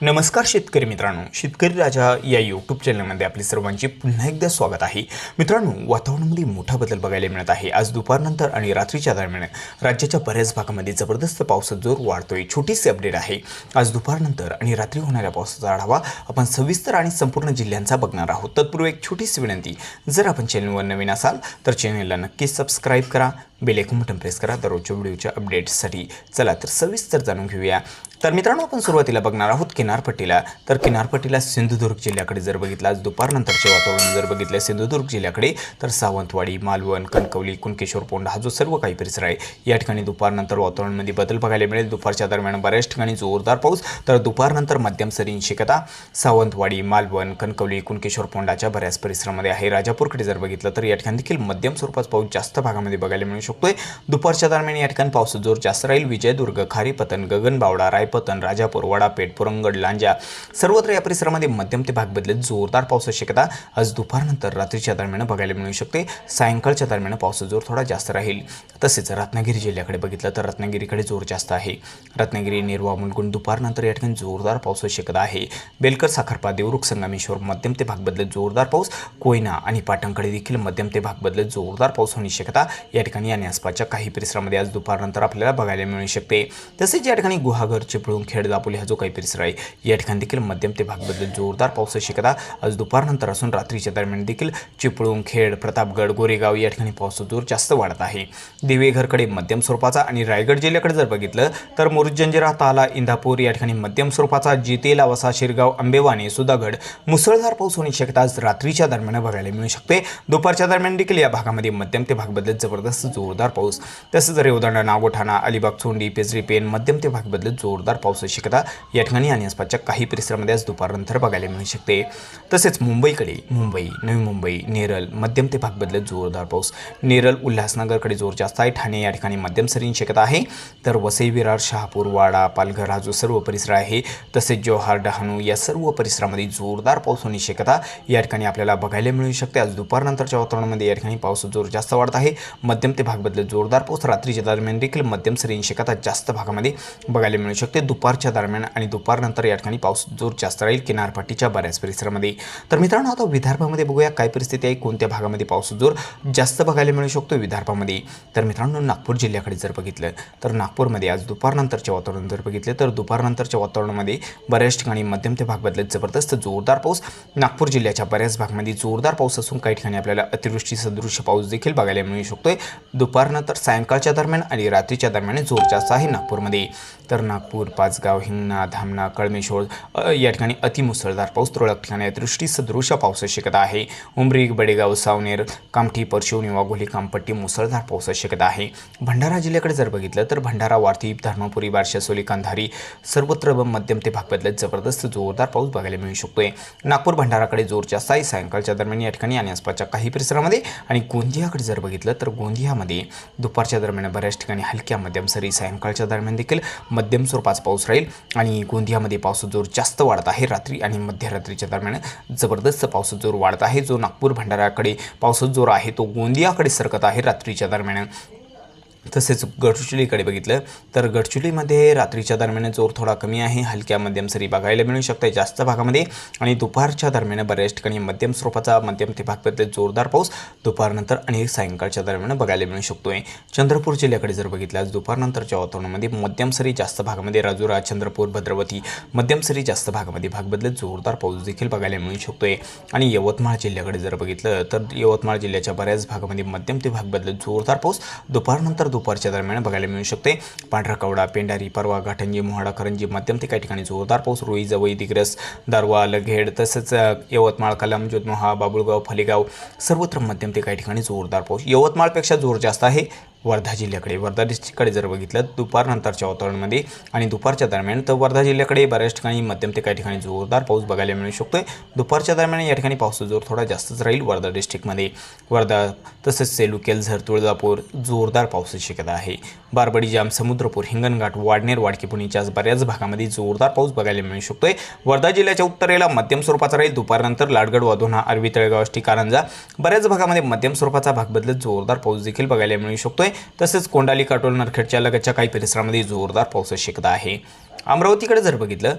नमस्कार शेतकरी मित्रांनो शेतकरी राजा या यूट्यूब चॅनलमध्ये आपले सर्वांचे पुन्हा एकदा स्वागत आहे. मित्रांनो वातावरणामध्ये मोठा बदल बघायला मिळत आहे. आज दुपारनंतर आणि रात्रीच्या दरम्यान राज्याच्या बऱ्याच भागामध्ये जबरदस्त पावसाचा जोर वाढतोय. छोटीशी अपडेट आहे. आज दुपारनंतर आणि रात्री होणाऱ्या पावसाचा आढावा आपण सविस्तर आणि संपूर्ण जिल्ह्यांचा बघणार आहोत. तत्पूर्वी एक छोटीशी विनंती जर आपण चॅनलवर नवीन असाल तर चॅनलला नक्कीच सबस्क्राईब करा. बेल बटन प्रेस करा. दररोजच्या व्हिडिओच्या अपडेट्ससाठी चला तर सविस्तर जाणून घेऊया. तर मित्रांनो आपण सुरुवातीला बघणार आहोत किनारपट्टीला. तर किनारपट्टीला सिंधुदुर्ग जिल्ह्याकडे जर बघितलं आज दुपारनंतरचे वातावरण जर बघितलं सिंधुदुर्ग जिल्ह्याकडे तर सावंतवाडी मालवण कणकवली कुणकेश्वर पोंड हा जो सर्व काही परिसर आहे या ठिकाणी दुपारनंतर वातावरणामध्ये बदल बघायला मिळेल. दुपारच्या दरम्यान बऱ्याच ठिकाणी जोरदार पाऊस. तर दुपारनंतर मध्यम सरींची शक्यता सावंतवाडी मालवण कणकवली कुणकेश्वर पोंडाच्या बऱ्याच परिसरामध्ये आहे. राजापूरकडे जर बघितलं तर या ठिकाणी देखील मध्यम स्वरूपाचा पाऊस जास्त भागामध्ये बघायला मिळू शकतोय. दुपारच्या दरम्यान या ठिकाणी पावसाचा जोर जास्त राहील. विजयदुर्ग खारीपतन गगनबावडा रायपतन राजापूर वडापेठ पुरंगड लांजा सर्वत्र या परिसरामध्ये मध्यम ते भाग बदलत जोरदार पावसाची शक्यता आज दुपारनंतर रात्रीच्या दरम्यान बघायला मिळू शकते. सायंकाळच्या दरम्यान पावसाचा जोर थोडा जास्त राहील. तसेच रत्नागिरी जिल्ह्याकडे बघितलं तर रत्नागिरीकडे जोर जास्त आहे. रत्नागिरी निर्वा मुलगुण दुपारनंतर या ठिकाणी जोरदार पावसाची शक्यता आहे. बेलकर साखरपा देवरुख संगमेश्वर मध्यम ते भाग बदलत जोरदार पाऊस. कोयना आणि पाटणकडे देखील मध्यम ते भाग बदलत जोरदार पाऊस होण्याची शक्यता या ठिकाणी आणि आसपासच्या काही परिसरामध्ये आज दुपारनंतर आपल्याला बघायला मिळू शकते. तसेच या ठिकाणी गुहागर चिपळूण खेड दापोली हा जो काही परिसर आहे या ठिकाणी देखील मध्यम ते भागबद्दल जोरदार पावसाची शक्यता आज दुपारनंतर असून रात्रीच्या दरम्यान देखील चिपळूण खेड प्रतापगड गोरेगाव या ठिकाणी पावसाचा जोर जास्त वाढत आहे. दिवेघरकडे मध्यम स्वरूपाचा आणि रायगड जिल्ह्याकडे जर बघितलं तर मुरुजंजिरा ताला इंदापूर या ठिकाणी मध्यम स्वरूपाचा जितेला वसा शिरगाव आंबेवाणी सुधागड मुसळधार पाऊस होण्याची शक्यता आज रात्रीच्या दरम्यान बघायला मिळू शकते. दुपारच्या दरम्यान देखील या भागामध्ये मध्यम ते भाग बदलत जबरदस्त जोरदार पाऊस. तसंच रेवदंडा नागोठाणा अलिबाग चोंडी पेजरी पेन मध्यम ते भाग बदलत जोरदार पावसाची शक्यता या ठिकाणी आणि आसपासच्या काही परिसरामध्ये आज दुपारनंतर बघायला मिळू शकते. तसेच मुंबईकडे मुंबई नवी मुंबई नेरल मध्यम ते भाग बदलत जोरदार पाऊस. नेरल उल्हासनगरकडे जोर जास्त आहे. ठाणे या ठिकाणी मध्यम सरींची शक्यता आहे. तर वसई विरार शहापूर वाडा पालघर हा जो सर्व परिसर आहे तसेच जव्हार डहाणू या सर्व परिसरामध्ये जोरदार पाऊस होण्याची शक्यता या ठिकाणी आपल्याला बघायला मिळू शकते. आज दुपारनंतरच्या वातावरणामध्ये या ठिकाणी पाऊस जोर जास्त वाढत आहे. मध्यम ते भाग बदलत जोरदार पाऊस रात्रीच्या दरम्यान देखील मध्यम सरींची शक्यता जास्त भागामध्ये बघायला मिळू शकते. ते दुपारच्या दरम्यान आणि दुपारनंतर या ठिकाणी पाऊस जोर जास्त राहील. किनारपट्टीच्या बऱ्याच परिसरामध्ये. तर मित्रांनो आता विदर्भामध्ये बघूया काय परिस्थिती आहे. कोणत्या भागामध्ये पाऊस जोर जास्त बघायला मिळू शकतो विदर्भामध्ये? तर मित्रांनो नागपूर जिल्ह्याकडे जर बघितलं तर नागपूरमध्ये आज दुपारनंतरचे वातावरण जर बघितले तर दुपारनंतरच्या वातावरणामध्ये बऱ्याच ठिकाणी मध्यम ते भाग बदलत जबरदस्त जोरदार पाऊस. नागपूर जिल्ह्याच्या बऱ्याच भागामध्ये जोरदार पाऊस असून काही ठिकाणी आपल्याला अतिवृष्टी सदृश्य पाऊस देखील बघायला मिळू शकतोय. दुपारनंतर सायंकाळच्या दरम्यान आणि रात्रीच्या दरम्यान जोर जास्त आहे नागपूरमध्ये. तर नागपूर पाचगाव हिंगणा धामणा कळमेश्वर या ठिकाणी अतिमुसळधार पाऊस तुरळक ठिकाणी दृष्टीसदृश सदृश पावसाची शक्यता आहे. उमरी बडेगाव सावनेर कामठी परशिवनी वाघोली कामपट्टी मुसळधार पावसाची शक्यता आहे. भंडारा जिल्ह्याकडे जर बघितलं तर भंडारा वार्थी धर्मपुरी बारशासोली कंधारी सर्वत्र मध्यम ते भाग जबरदस्त जोरदार पाऊस बघायला मिळू शकतोय. नागपूर भंडाराकडे जोर जास्त आहे सायंकाळच्या दरम्यान या ठिकाणी आणि आसपासच्या काही परिसरामध्ये आणि गोंदियाकडे जर बघितलं तर गोंदियामध्ये दुपारच्या दरम्यान बऱ्याच ठिकाणी हलक्या मध्यम सरी सायंकाळच्या दरम्यान देखील मध्यम स्वरूपाचा पाऊस राहील आणि गोंदियामध्ये पावसाचा जोर जास्त वाढत आहे. रात्री आणि मध्यरात्रीच्या दरम्यान जबरदस्त पावसाचा जोर वाढत आहे. जो नागपूर भंडाराकडे पावसाचा जोर आहे तो गोंदियाकडे सरकत आहे. रात्रीच्या दरम्यान तसेच गडचिरोलीकडे बघितलं तर गडचिरोलीमध्ये रात्रीच्या दरम्यान जोर थोडा कमी आहे. हलक्या मध्यम सरी बघायला मिळू शकतात जास्त भागामध्ये. आणि दुपारच्या दरम्यान बऱ्याच ठिकाणी मध्यम स्वरूपाचा मध्यम ते भाग जोरदार पाऊस दुपारनंतर आणि सायंकाळच्या दरम्यान बघायला मिळू शकतोय. चंद्रपूर जिल्ह्याकडे जर बघितलं आज दुपारनंतरच्या वातावरणामध्ये मध्यम सरी जास्त भागामध्ये राजुरा चंद्रपूर भद्रवती मध्यम सरी जास्त भागामध्ये भाग बदलत जोरदार पाऊस देखील बघायला मिळू शकतोय. आणि यवतमाळ जिल्ह्याकडे जर बघितलं तर यवतमाळ जिल्ह्याच्या बऱ्याच भागामध्ये मध्यम ते भाग बदलत जोरदार पाऊस दुपारनंतर दुपारच्या दरम्यान बघायला मिळू शकते. पांढरा कवडा पेंढारी परवा घाटंजी मोहाडा करंजी मध्यम ते काही ठिकाणी जोरदार पाऊस रोई जवई दिग्रस दारवा लगेड तसंच यवतमाळ कलम जोतमोहा बाबुळगाव फलेगाव सर्वत्र मध्यम ते काही ठिकाणी जोरदार पाऊस. यवतमाळपेक्षा जोर जास्त आहे. वर्धा जिल्ह्याकडे. वर्धा डिस्ट्रिक्टकडे जर बघितलं दुपारनंतरच्या वातावरणामध्ये आणि दुपारच्या दरम्यान तर वर्धा जिल्ह्याकडे बऱ्याच ठिकाणी मध्यम ते काही ठिकाणी जोरदार पाऊस बघायला मिळू शकतो दुपारच्या दरम्यान या ठिकाणी पावसाचा जोर थोडा जास्तच राहील वर्धा डिस्ट्रिक्टमध्ये वर्धा तसंच सेलू केलझर तुळजापूर जोरदार पावसाची शक्यता आहे. बारबडी जाम समुद्रपूर हिंगणघाट वाडनेर वाडकी पुणेच्या आज बऱ्याच भागामध्ये जोरदार पाऊस बघायला मिळू शकतोय. वर्धा जिल्ह्याच्या उत्तरेला मध्यम स्वरूपाचा राहील दुपारनंतर लाडगड वाधोना अरवी तळेगाव आष्टी कारंजा बऱ्याच भागामध्ये मध्यम स्वरूपाचा भाग बदलत जोरदार पाऊस देखील बघायला मिळू शकतोय. तसेच कोंडाली काटोल नरखेडच्या लगतच्या काही परिसरामध्ये जोरदार पावसाची शक्यता आहे. अमरावतीकडे जर बघितलं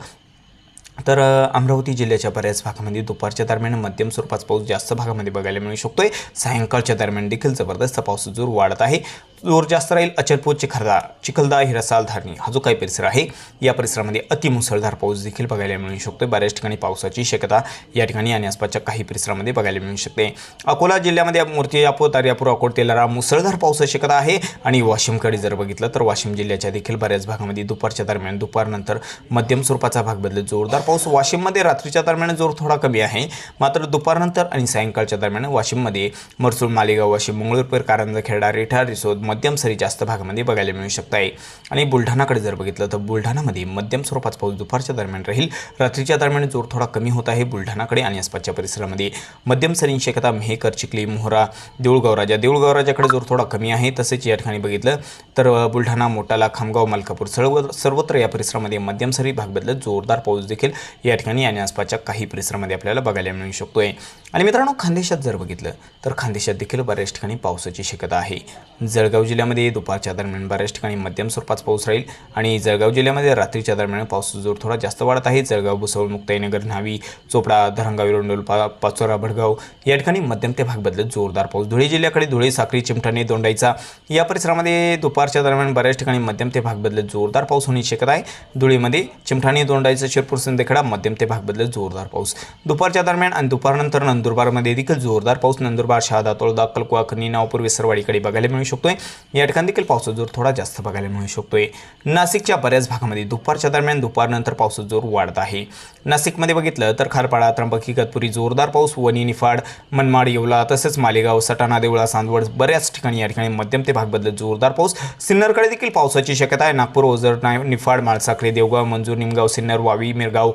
तर अमरावती जिल्ह्याच्या बऱ्याच भागामध्ये दुपारच्या दरम्यान मध्यम स्वरूपाचा पाऊस जास्त भागामध्ये बघायला मिळू शकतोय. सायंकाळच्या दरम्यान देखील जबरदस्त पाऊस जोर वाढत आहे. जोर जास्त राहील अचलपूर चिखलदार चिखलदार हिरसाल धारणी. हा जो काही परिसर आहे या परिसरामध्ये अतिमुसळधार पाऊस देखील बघायला मिळू शकतो. बऱ्याच ठिकाणी पावसाची शक्यता या ठिकाणी आणि आसपासच्या काही परिसरामध्ये बघायला मिळू शकते. अकोला जिल्ह्यामध्ये मूर्तिजापूर तारियापूर अकोट तेलारा मुसळधार पावसाची शक्यता आहे. आणि वाशिमकडे जर बघितलं तर वाशिम जिल्ह्याच्या देखील बऱ्याच भागामध्ये दुपारच्या दरम्यान दुपारनंतर मध्यम स्वरूपाचा भाग बदलत जोरदार पाऊस. वाशिममध्ये रात्रीच्या दरम्यान जोर थोडा कमी आहे. मात्र दुपारनंतर आणि सायंकाळच्या दरम्यान वाशिममध्ये मरसूळ मालेगाव वाशिम मंगळूरपेर कारंजा खेडा रेठा रिसोद मध्यम सरी जास्त भागामध्ये बघायला मिळू शकत आहे आणि बुलढाणाकडे जर बघितलं तर बुलढाणामध्ये मध्यम स्वरूपाचा पाऊस दुपारच्या दरम्यान राहील. रात्रीच्या दरम्यान जोर थोडा कमी होत आहे बुलढाणाकडे आणि आसपासच्या परिसरामध्ये. मध्यम सरींची शक्यता मेहकर चिखली मोहरा देऊळगाव राजा. देऊळगाव राजाकडे जोर थोडा कमी आहे. तसेच या ठिकाणी बघितलं तर बुलढाणा मोटाला खामगाव मलकापूर सर्व सर्वत्र या परिसरामध्ये मध्यम सरी भाग बदलत जोरदार पाऊस देखील या ठिकाणी आणि आसपासच्या काही परिसरामध्ये आपल्याला बघायला मिळू शकतोय. आणि मित्रांनो खानदेशात जर बघितलं तर खानदेशात देखील बऱ्याच ठिकाणी पावसाची शक्यता आहे. जळगाव जिल्ह्यामध्ये दुपारच्या दरम्यान बऱ्याच ठिकाणी मध्यम स्वरूपाचा पाऊस राहील आणि जळगाव जिल्ह्यामध्ये रात्रीच्या दरम्यान पावसाचा जोर थोडा जास्त वाढत आहे. जळगाव भुसवळ मुक्ताईनगर न्हावी चोपडा धरणगाव विरोंडोल पाचोरा भडगाव या ठिकाणी मध्यम ते भाग बदलत जोरदार पाऊस. धुळे जिल्ह्याकडे धुळे साखरी चिमठाणे दोंडाईचा या परिसरामध्ये दुपारच्या दरम्यान बऱ्याच ठिकाणी मध्यम ते भाग बदलत जोरदार पाऊस होण्याची शक्यता आहे. धुळेमध्ये चिमठाणे दोंडाईचा शिरपूर सिंदखेडा मध्यम ते भाग बदलत जोरदार पाऊस. दुपारच्या दरम्यान आणि दुपारनंतर नंदुरबारमध्ये देखील जोरदार पाऊस. नंदुरबार शहादा तोळदा अक्कलकुवा खनी नावपूर विसरवाडीकडे बघायला मिळू शकतोय. या ठिकाणी देखील पावसाचा जोर थोडा जास्त बघायला मिळू शकतोय. नाशिकच्या बऱ्याच भागामध्ये दुपारच्या दरम्यान दुपारनंतर पावसाचा जोर वाढत आहे. नाशिकमध्ये बघितलं तर खारपाडा त्र्यंबकी गतपुरी जोरदार पाऊस वणी निफाड मनमाड येवला तसेच मालेगाव सटाणा देवळा चांदवड बऱ्याच ठिकाणी या ठिकाणी मध्यम ते भाग बदलत जोरदार पाऊस. सिन्नरकडे देखील पावसाची शक्यता आहे. नागपूर ओझर नाय निफाड माळसाखरे देवगाव मंजूर निमगाव सिन्नर वावी मिरगाव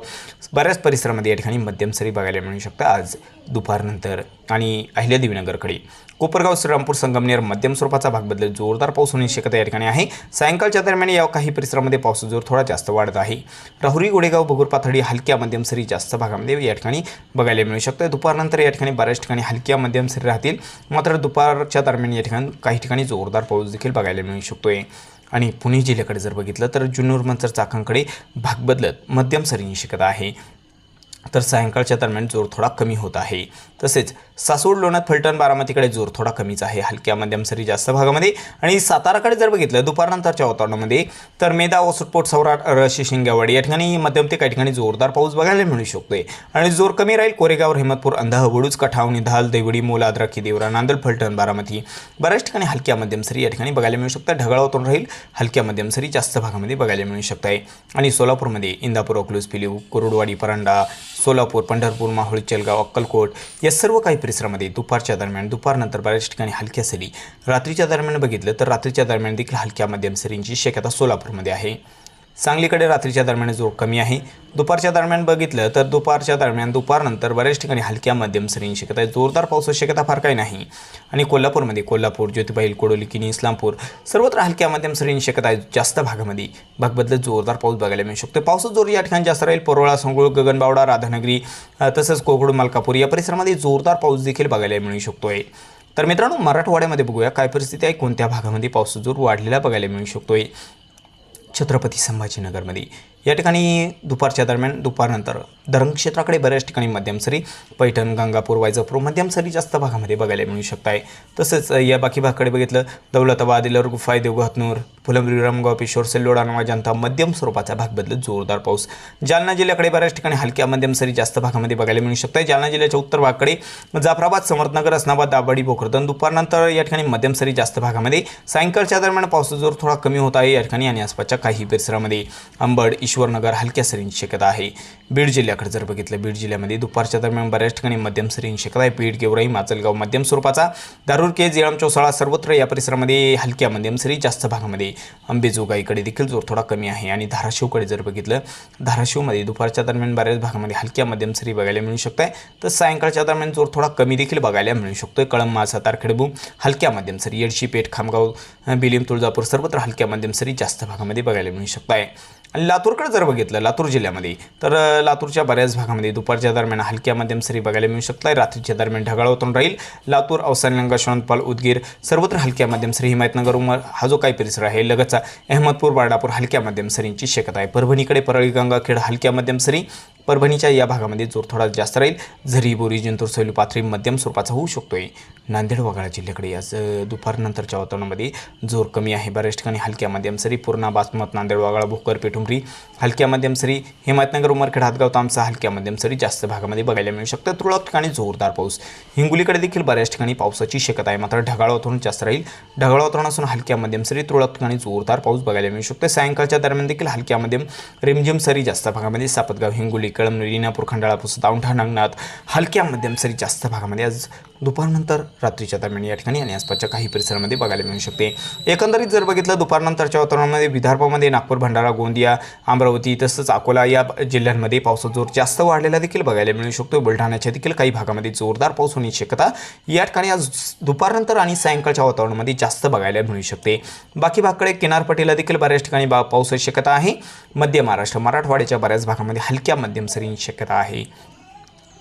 बऱ्याच परिसरामध्ये या ठिकाणी मध्यम सरी बघायला मिळू शकतं आज दुपारनंतर. आणि अहिल्यादेवीनगरकडे कोपरगाव श्रीरामपूर संगमनेर मध्यम स्वरूपाचा भाग बदलत जोरदार पाऊस होण्याची शक्यता या ठिकाणी आहे. सायंकाळच्या दरम्यान या काही परिसरामध्ये पावसाचा जोर थोडा जास्त वाढत आहे. राहुरी गोडेगाव भगूर पाथडी हलक्या मध्यम सरी जास्त भागामध्ये या ठिकाणी बघायला मिळू शकतं. दुपारनंतर या ठिकाणी बऱ्याच ठिकाणी हलक्या मध्यम सरी राहतील. मात्र दुपारच्या दरम्यान या ठिकाणी काही ठिकाणी जोरदार पाऊस देखील बघायला मिळू शकतोय. आणि पुणे जिल्ह्याकडे जर बघितलं तर जुन्नर मंचर चाकांकडे भाग बदलत मध्यम सरींची शक्यता आहे. तर सायंकाळच्या दरम्यान जोर थोडा कमी होत आहे. तसेच सासवड लोणात फलटण बारामतीकडे जोर थोडा कमीच आहे. हलक्या मध्यम सरी जास्त भागामध्ये आणि साताराकडे जर बघितलं दुपारनंतरच्या वातावरणामध्ये तर मेदा ओसुटपोट सौराट रशी शिंगेवाडी या ठिकाणी मध्यम ते काही ठिकाणी जोरदार पाऊस बघायला मिळू शकतोय. आणि जोर कमी राहील कोरेगाव हेमतपूर अंधाह वडूज कठाव निधाल देवडी मोलाद्राखी देवरा नांदल फलटण बारामती बऱ्याच ठिकाणी हलक्या मध्यम सरी या ठिकाणी बघायला मिळू शकतात ढगाळातून राहील हलक्या मध्यम सरी जास्त भागामध्ये बघायला मिळू शकत आहे आणि सोलापूरमध्ये इंदापूर अकलूज पिलीव कुरुडवाडी परांडा सोलापूर पंढरपूर माहुळी चेलगाव अक्कलकोट या सर्व काही परिसरामध्ये दुपारच्या दरम्यान दुपारनंतर बऱ्याच ठिकाणी हलक्या सरी रात्रीच्या दरम्यान बघितलं तर रात्रीच्या दरम्यान देखील हलक्या मध्यम सरींची शक्यता सोलापूरमध्ये आहे. सांगलीकडे रात्रीच्या दरम्यान जोर कमी आहे. दुपारच्या दरम्यान बघितलं तर दुपारच्या दरम्यान दुपारनंतर बऱ्याच ठिकाणी हलक्या मध्यम सरींची शक्यता आहे. जोरदार पावसाची शक्यता फार काही नाही. आणि कोल्हापूरमध्ये कोल्हापूर ज्योतिबाईल कोडोली किनी इस्लामपूर सर्वत्र हलक्या मध्यम सरींची शक्यता आहे जास्त भागामध्ये. भागबद्दल जोरदार पाऊस बघायला मिळू शकतो. पावसाचा जोर या ठिकाणी जास्त राहील. परोळा संगुळ गगनबावडा राधानगरी तसंच कोकड मलकापूर या परिसरामध्ये जोरदार पाऊस देखील बघायला मिळू शकतो आहे तर मित्रांनो मराठवाड्यामध्ये बघूया काय परिस्थिती आहे कोणत्या भागामध्ये पावसाचा जोर वाढलेला बघायला मिळू शकतो आहे छत्रपती संभाजीनगरमध्ये. या ठिकाणी दुपारच्या दरम्यान दुपारनंतर धरण क्षेत्राकडे बऱ्याच ठिकाणी मध्यम सरी पैठण गंगापूर वायजापूर मध्यम सरी जास्त भागामध्ये बघायला मिळू शकत आहे तसंच या बाकी भागाकडे बघितलं दौलताबाद इलर गुफाय देवघातनूर फुलंब्री रामगाव पिशोर सेल्लोडा नवा जनता मध्यम स्वरूपाचा भाग बदलत जोरदार पाऊस. जालना जिल्ह्याकडे बऱ्याच ठिकाणी हलक्या मध्यम सरी जास्त भागामध्ये बघायला मिळू शकत आहे जालना जिल्ह्याच्या उत्तर भागाकडे जाफराबाद समर्थनगर अस्नाबाद दाभाडी भोकरदन दुपारनंतर या ठिकाणी मध्यम सरी जास्त भागामध्ये. सायंकाळच्या दरम्यान पावसाचा जोर थोडा कमी होत आहे. या ठिकाणी आणि आसपासच्या काही परिसरामध्ये अंबड ईश्वरनगर हलक्या सरींची शक्यता आहे. बीड जिल्ह्याकडे जर बघितलं बीड जिल्ह्यामध्ये दुपारच्या दरम्यान बऱ्याच ठिकाणी मध्यम सरींची शक्यता आहे. बीड गेवराई माचलगाव मध्यम स्वरूपाचा. दारूर के येळम चौसाळा सर्वत्र या परिसरामध्ये हलक्या मध्यम सरी जास्त भागामध्ये अंबेजोगाईकडे देखील जोर थोडा कमी आहे. आणि धाराशिवकडे जर बघितलं धाराशिवमध्ये दुपारच्या दरम्यान बऱ्याच भागामध्ये हलक्या मध्यम सरी बघायला मिळू शकत आहे तर सायंकाळच्या दरम्यान जोर थोडा कमी देखील बघायला मिळू शकतो कळंब मासा तारखेडबू हलक्या मध्यम सरी येडशी पेठ खामगाव बिलिम तुळजापूर सर्वत्र हलक्या मध्यम सरी जास्त भागामध्ये बघायला मिळू शकत आहे आणि लातूरकडे जर बघितलं लातूर जिल्ह्यामध्ये तर लातूरच्या बऱ्याच भागामध्ये दुपारच्या दरम्यान हलक्या मध्यम सरी बघायला मिळू शकत आहे रात्रीच्या दरम्यान ढगाळातून राहील. लातूर अवसानलंगा शोणपाल उदगीर सर्वत्र हलक्या मध्यम सरी हिमायतनगर उमर हा जो काही परिसर आहे लगतचा अहमदपूर बारडापूर हलक्या मध्यम सरींची शक्यता आहे. परभणीकडे परळी गंगाखेड हलक्या मध्यम सरी परभणीच्या या भागामध्ये जोर थोडा जास्त राहील. झरी बोरी जिंतूर सैलू पाथरी मध्यम स्वरूपाचा होऊ शकतोय. नांदेड वगळा जिल्ह्याकडे आज दुपारनंतरच्या वातावरणामध्ये जोर कमी आहे. बऱ्याच ठिकाणी हलक्या मध्यम सरी पूर्णा बासमत नांदेड वगळा भोकर पेठुंबरी हलक्या मध्यम सरी हिमायतनगर उमरखेड हातगाव तामसा हलक्या मध्यम सरी जास्त भागामध्ये बघायला मिळू शकतं. तुरळक ठिकाणी जोरदार पाऊस. हिंगोलीकडे देखील बऱ्याच ठिकाणी पावसाची शक्यता आहे. मात्र ढगाळ वातावरण जास्त राहील. ढगाळ वातावरण असून हलक्या मध्यम सरी तुरळक ठिकाणी जोरदार पाऊस बघायला मिळू शकतो सायंकाळच्या दरम्यान देखील हलक्या मध्यम रिमझिम सरी जास्त भागामध्ये सापतगाव हिंगोली कळमनुरी नागपूर खंडाळा पुसद औंढा नागनाथ हलक्या मध्यम सरी जास्त भागामध्ये आज दुपारनंतर रात्रीच्या दरम्यान या ठिकाणी आणि आसपासच्या काही परिसरामध्ये बघायला मिळू शकते. एकंदरीत जर बघितलं दुपारनंतरच्या वातावरणामध्ये विदर्भामध्ये नागपूर भंडारा गोंदिया अमरावती तसंच अकोला या जिल्ह्यांमध्ये पावसाचा जोर जास्त वाढलेला देखील बघायला मिळू शकतो. बुलढाण्याच्या देखील काही भागामध्ये जोरदार पाऊस होण्याची शक्यता या ठिकाणी आज दुपारनंतर आणि सायंकाळच्या वातावरणामध्ये जास्त बघायला मिळू शकते. बाकी भागकडे किनारपट्टीला देखील बऱ्याच ठिकाणी बा पावसाची शक्यता आहे. मध्य महाराष्ट्र मराठवाड्याच्या बऱ्याच भागामध्ये हलक्या मध्यम सरींची शक्यता आहे.